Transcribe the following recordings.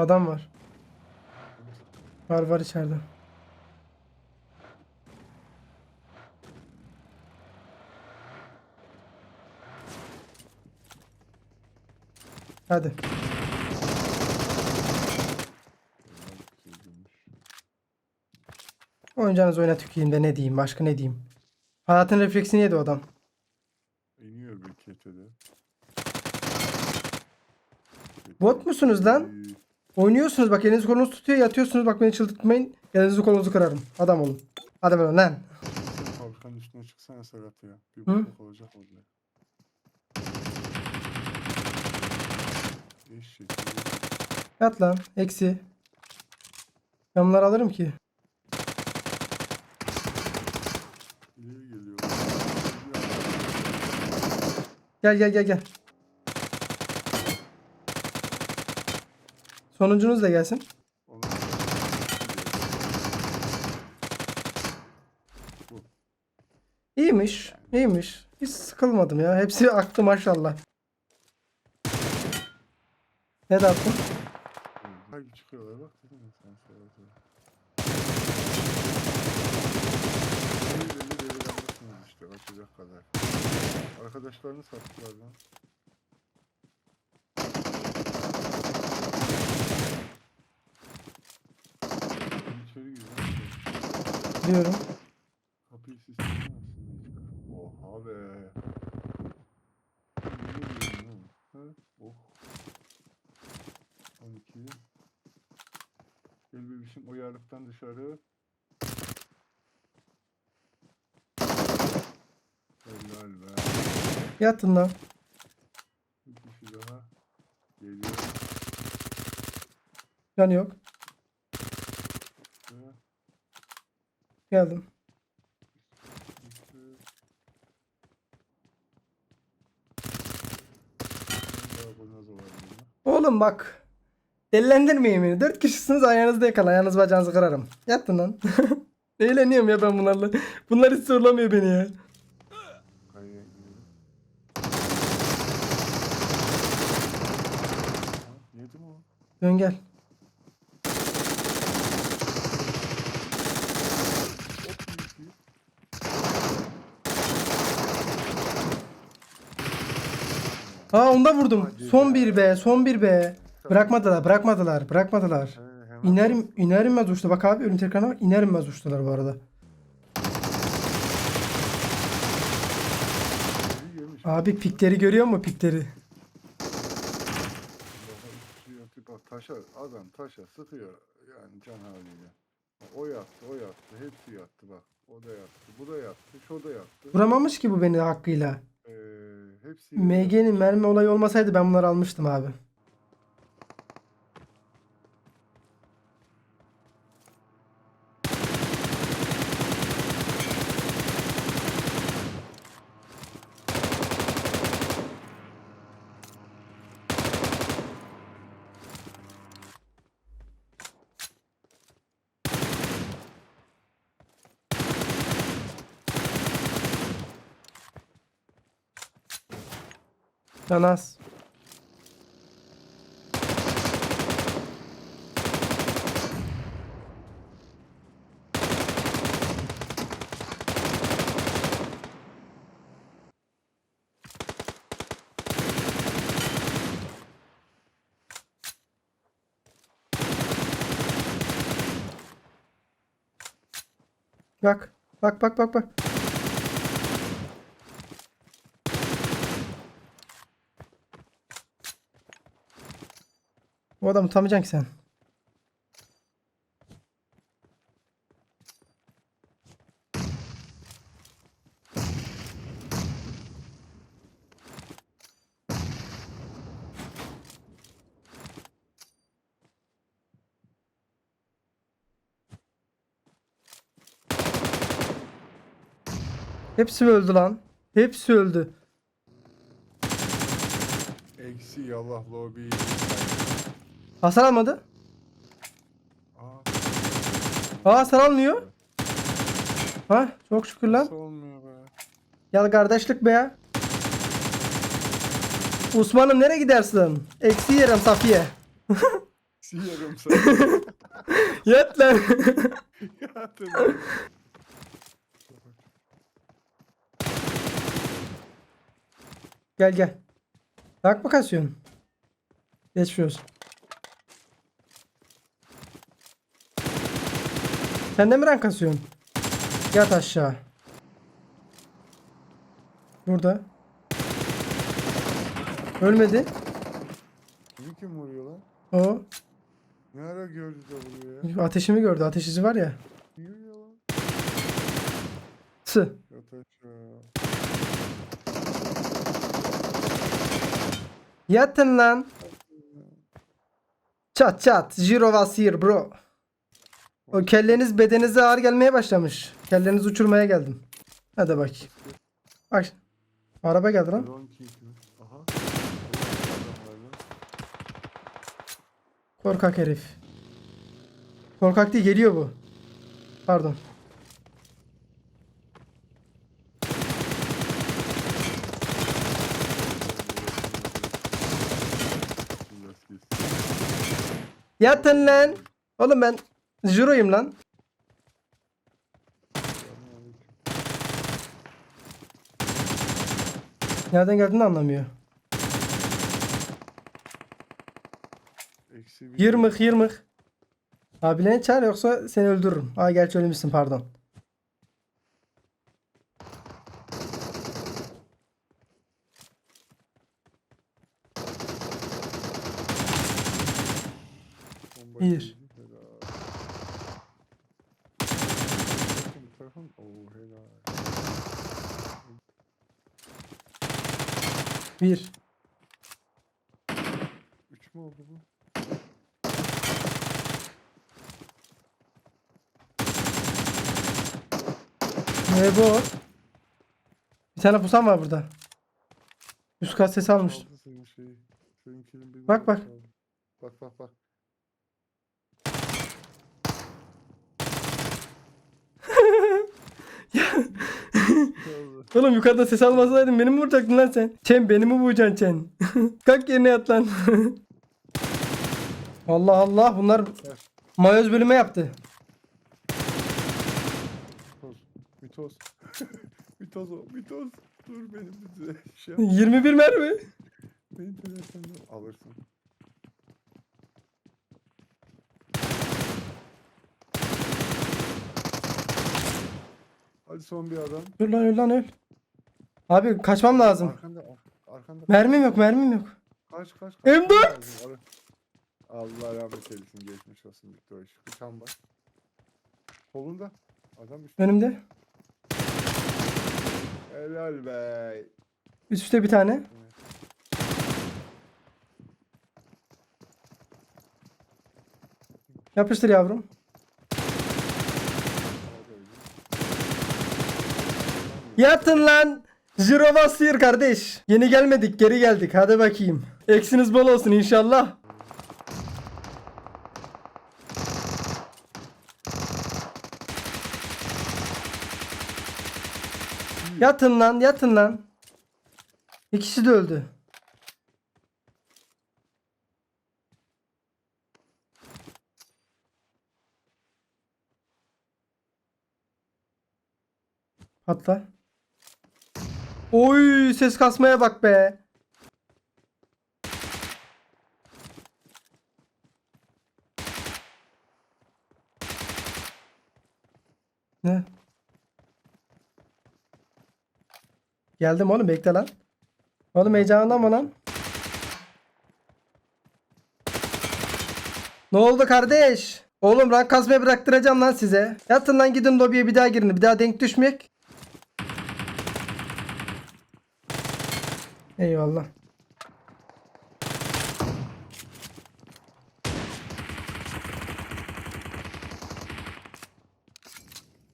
Adam var. Var var içeride. Hadi. Oyuncağınız oyuna tükeyim de ne diyeyim başka ne diyeyim. Hayatın refleksini yedi o adam. İniyor bir ketede. Bot musunuz lan? Oynuyorsunuz bak elinizi kolunuzu tutuyor yatıyorsunuz bak beni çıldırtmayın. Elinizi kolunuzu kırarım. Adam olun. Hadi ben lan. Fabrikanın üstüne çıksana Serhat ya. Bir bokluk olacak orada. Eşek. Yat lan. Eksi. Ben bunları alırım ki. İleri geliyor. Gel gel gel gel. Sonuncunuz da gelsin. Bu. İyiymiş. iyiymiş. Hiç sıkılmadım ya. Hepsi aktı maşallah. Ne de attın? Hangi çıkıyorlar bak. Arkadaşlarını sattılar lan. Diyorum. Kapıyı sistemi aslında. Oha be. Ne? Oh. 12. Gel bebişim o yarlıktan dışarı. Helal be. Yatın lan. Bir kişi daha. Geliyor. Can yok. Geldim. Oğlum bak. Delilendirmeyin beni. Dört kişisiniz ayağınızda yakala. Ayağınız bacağınızı kırarım. Yatın lan. Eğleniyorum ya ben bunlarla. Bunlar hiç zorlamıyor beni ya. Dön gel. Hop iyi ki. Aa onda vurdum. Son bir be. Son bir be. Bırakmadılar. Bırakmadılar. Bırakmadılar. İnerim, iner inmez uçtu. Bak abi ölüm tekrarına bak. İner inmez uçtular bu arada. Abi pikleri görüyor musun pikleri? Taşa adam taşa sıkıyor yani can haliyle. O yattı o yattı hepsi yattı bak. O da yattı bu da yattı şu da yattı. Vuramamış ki bu beni hakkıyla. Hepsi MG'nin mermi olayı olmasaydı ben bunları almıştım abi. Canas. Bak. Bak bak bak bak. O adamı tutamayacaksın ki sen. Hepsi öldü lan. Hepsi öldü. Eksi yallah lobi. Hasar almadı. Aa, hasar almıyor. Ha çok şükür lan. olmuyor be? Kardeşlik be ya. Osman'ım nereye gidersin? Eksi yerim Safiye. Siyerim seni. Yat lan. ya tabii. gel gel. Bak mı kasıyorsun? Geçmiş Sen de mi rank kasıyorsun? Yat aşağı. Burada. Ölmedi. Kimi kim vuruyor lan? O. Ne ara gördü de vuruyor ya? Ateşimi gördü. Ateş izi var ya. Vuruyor lan? Sı. Yat aşağı. Yatın lan. Çat çat. Here bro. O kelleniz bedenize ağır gelmeye başlamış. Kellenizi uçurmaya geldim. Hadi bak. Bak. Araba geldi lan. Korkak herif. Korkak değil geliyor bu. Pardon. Yatın lan. Oğlum ben Jiro'yum lan. Nereden geldiğini anlamıyor. Eksi bir. Yırmık yırmık. Abilerini çağır yoksa seni öldürürüm. Aa gerçi ölmüşsün pardon. Bir. geldi, helal. Bakın? Oo helal. Bir. Üç mü oldu bu? Ne bu? Bir tane pusam var burada. Üst kat sesi almış. Aldı senin şeyi. Seninkinin bir Bak, bak. Bak bak bak. Aldı. Oğlum yukarıda ses almasaydın beni mi vuracaktın lan sen? Çen beni mi vuracaksın Çen? Kalk yerine yat lan. Allah Allah bunlar mayoz bölüme yaptı. Mitoz. Mitoz. O. Mitoz. Dur benim bize. Şey yap. 21 mermi. Benim telefonumdan alırsın. Son bir adam. Dur lan öl lan öl. Abi kaçmam lazım. Arkanda. ar- Arkanda. Mermim yok mermim yok. Kaç kaç. kaç. M4! Lazım, ara- Allah rahmet eylesin. Geçmiş olsun Victor. Tam bak. Solunda. Adam üstü. Önümde. Helal be. Üst üste bir tane. Yapıştır yavrum. Hadi öyle. Yatın lan. Zero basıyor kardeş. Yeni gelmedik geri geldik. Hadi bakayım. Eksiniz bol olsun inşallah. Yatın lan yatın lan. İkisi de öldü. Patla. Oy ses kasmaya bak be. Ne? Geldim oğlum bekle lan. Oğlum heyecanlanma lan. Ne oldu kardeş? Oğlum rank kasmayı bıraktıracağım lan size. Yatın lan gidin lobiye bir daha girin. Bir daha denk düşmeyek. Eyvallah.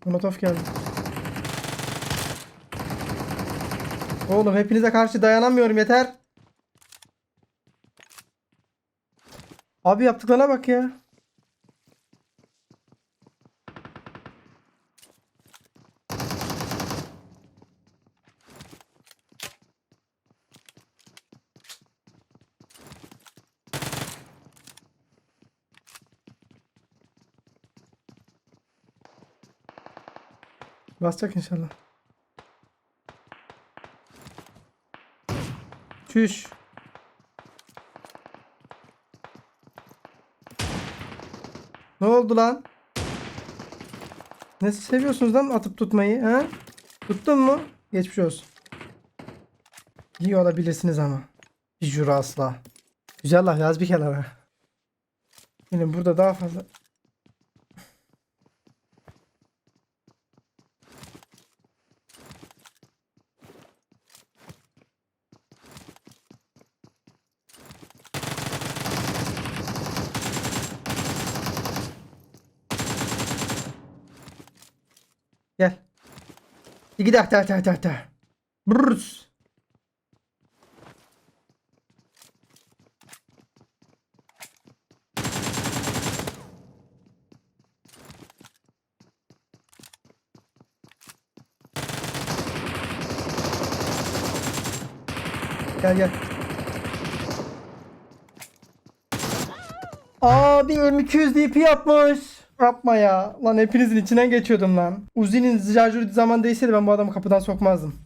Molotov geldi. Oğlum hepinize karşı dayanamıyorum yeter. Abi yaptıklarına bak ya. Basacak inşallah. Çüş. Ne oldu lan? Ne seviyorsunuz lan atıp tutmayı ha? Tuttun mu? Geçmiş olsun. İyi olabilirsiniz ama. Bir jüri asla. Güzel laf yaz bir kenara. Yine burada daha fazla. Gel. İki dakika dakika dakika. Brrrs. Gel. Abi M200 DP yapmış. Yapma ya. Lan hepinizin içinden geçiyordum lan. Uzi'nin şarjörü zaman değilseydi ben bu adamı kapıdan sokmazdım.